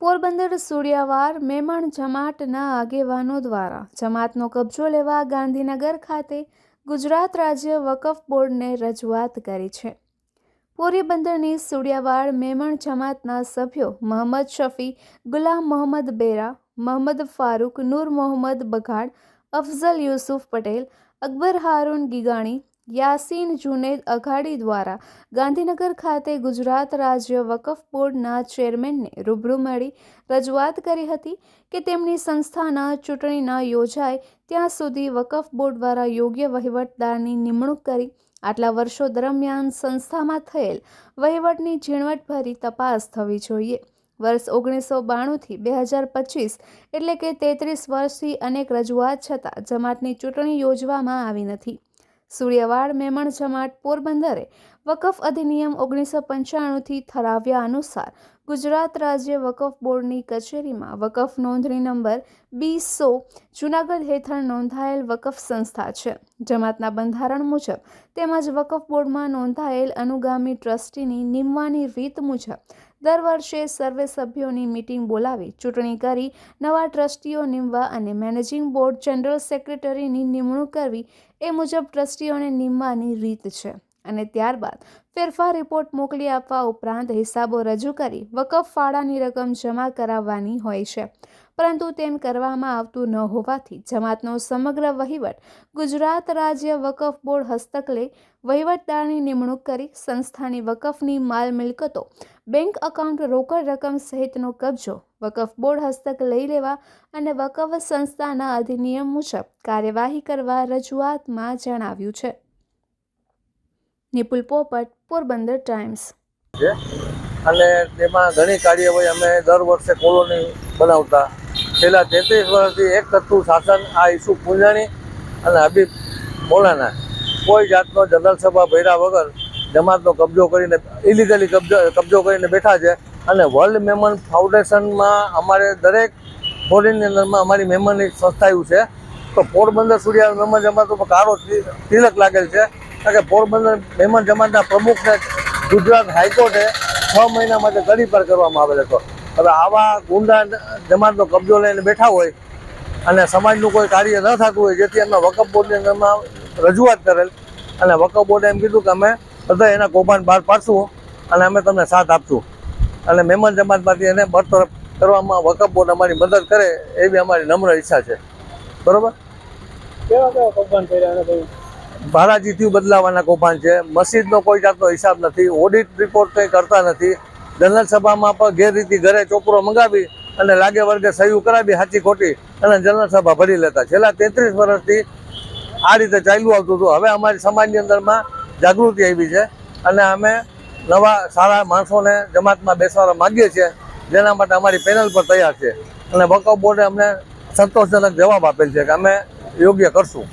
પોરબંદર, સૂર્યાવાર, મેમણ જમાતના આગેવાનો દ્વારા જમાતનો કબજો લેવા ગાંધીનગર ખાતે ગુજરાત રાજ્ય વકફ બોર્ડને રજૂઆત કરી છે. પોરબંદરની સુડિયાવાડ મેમણ, જમાતના સભ્યો મોહમ્મદ શફી, ગુલામ મોહમ્મદ બેરા, મોહમ્મદ ફારૂક, નૂર મોહમ્મદ બઘાડ, અફઝલ યુસુફ પટેલ, અકબર હારૂન ગીગાણી યાસીન જુનેદ અઘાડી દ્વારા ગાંધીનગર ખાતે ગુજરાત રાજ્ય વકફ બોર્ડના ચેરમેનને રૂબરૂ મળી રજૂઆત કરી હતી કે તેમની સંસ્થાના ચૂંટણી ન યોજાય ત્યાં સુધી વકફ બોર્ડ દ્વારા યોગ્ય વહીવટદારની નિમણૂક કરી. આટલા વર્ષો દરમિયાન સંસ્થામાં થયેલ વહીવટની ઝીણવટભરી તપાસ થવી જોઈએ. વર્ષ ઓગણીસો બાણુંથી બે હજાર પચીસ એટલે કે તેત્રીસ વર્ષથી અનેક રજૂઆત છતાં જમાતની ચૂંટણી યોજવામાં આવી નથી. સૂર્યવાડ મેમણ જમાટ પોરબંદરે વકફ અધિનિયમ ઓગણીસો પંચાણુંથી ઠરાવ્યા અનુસાર ગુજરાત રાજ્ય વકફ બોર્ડની કચેરીમાં વકફ નોંધણી નંબર બી સો જૂનાગઢ હેઠળ નોંધાયેલ વકફ સંસ્થા છે. જમાતના બંધારણ મુજબ તેમજ વકફ બોર્ડમાં નોંધાયેલ અનુગામી ટ્રસ્ટીની નિમવાની રીત મુજબ દર વર્ષે સર્વે સભ્યોની મીટિંગ બોલાવી ચૂંટણી કરી, નવા ટ્રસ્ટીઓ નીમવા અને મેનેજિંગ બોર્ડ જનરલ સેક્રેટરીની નિમણૂક કરવી એ મુજબ ટ્રસ્ટીઓને નિમવાની રીત છે. અને ત્યારબાદ ફેરફાર રિપોર્ટ મોકલી આપવા ઉપરાંત હિસાબો રજૂ કરી વકફ ફાળાની રકમ જમા કરાવવાની હોય છે. પરંતુ તેમ કરવામાં આવતું ન હોવાથી જમાતનો સમગ્ર વહીવટ ગુજરાત રાજ્ય વકફ બોર્ડ હસ્તકલે વહીવટદારની નિમણૂક કરી સંસ્થાની વકફની માલ મિલકતો, બેંક એકાઉન્ટ રોકડ રકમ સહિતનો કબજો વકફ બોર્ડ હસ્તક લઈ લેવા અને વકફ સંસ્થાના અધિનિયમ મુજબ કાર્યવાહી કરવા રજૂઆતમાં જણાવ્યું છે. નિપુલ પોપટ, પોરબંદર ટાઈમ્સ. અને તેમાં ઘણી કાર્યવાહી અમે દર વર્ષે કોલોની બનાવતા છેલ્લા તેત્રીસ વર્ષથી એક તત્વ શાસન આ ઈસુ પુંજાણી અને હબીબ મોલાના કોઈ જાતનો જનરલ સભા ભર્યા વગર જમાતનો કબજો કરીને ઇલીગલી કબજો કબજો કરીને બેઠા છે. અને વર્લ્ડ મેમન ફાઉન્ડેશનમાં અમારે દરેક ફોરેનની અંદરમાં અમારી મેમનની સંસ્થાયું છે. તો પોરબંદર સૂર્યા મેમન જમાત ઉપર કાળો તિલક લાગેલ છે. કારણ કે પોરબંદર મેમન જમાતના પ્રમુખને ગુજરાત હાઈકોર્ટે છ મહિના માટે ગડી પર કરવામાં આવેલ હતો. હવે આવા ગુંડા જમાતનો કબજો લઈને બેઠા હોય અને સમાજનું કોઈ કાર્ય ન થતું હોય જેથી અમે વકફ બોર્ડની અંદરમાં રજૂઆત કરેલ. અને વકફ બોર્ડે એમ કીધું કે અમે બધા એના કૌભાંડ બહાર પાડશું અને અમે તમને સાથ આપશું. અને મહેમાન જમાતમાંથી એને બરતરફ કરવામાં વકફ બોર્ડ અમારી મદદ કરે એવી અમારી નમ્ર ઈચ્છા છે. બરોબર? કેવા કેવા કૌભાંડ કર્યા ભાડાજીથી બદલાવાના કૌભાંડ છે. મસ્જિદનો કોઈ જાતનો હિસાબ નથી. ઓડિટ રિપોર્ટ કંઈ કરતા નથી. જનરલ સભામાં પણ ગેરરીતિ ઘરે ચોપરો મંગાવી અને લાગે વર્ગે સહયોગ કરાવી સાચી ખોટી અને જનરલ સભા ભરી લેતા. છેલ્લા તેત્રીસ વર્ષથી આ રીતે ચાલ્યું આવતું હતું. હવે અમારી સમાજની અંદરમાં જાગૃતિ આવી છે અને અમે નવા સારા માણસોને જમાતમાં બેસવા માગીએ છીએ. જેના માટે અમારી પેનલ પર તૈયાર છે. અને વકફ બોર્ડે અમને સંતોષજનક જવાબ આપેલ છે કે અમે યોગ્ય કરશું.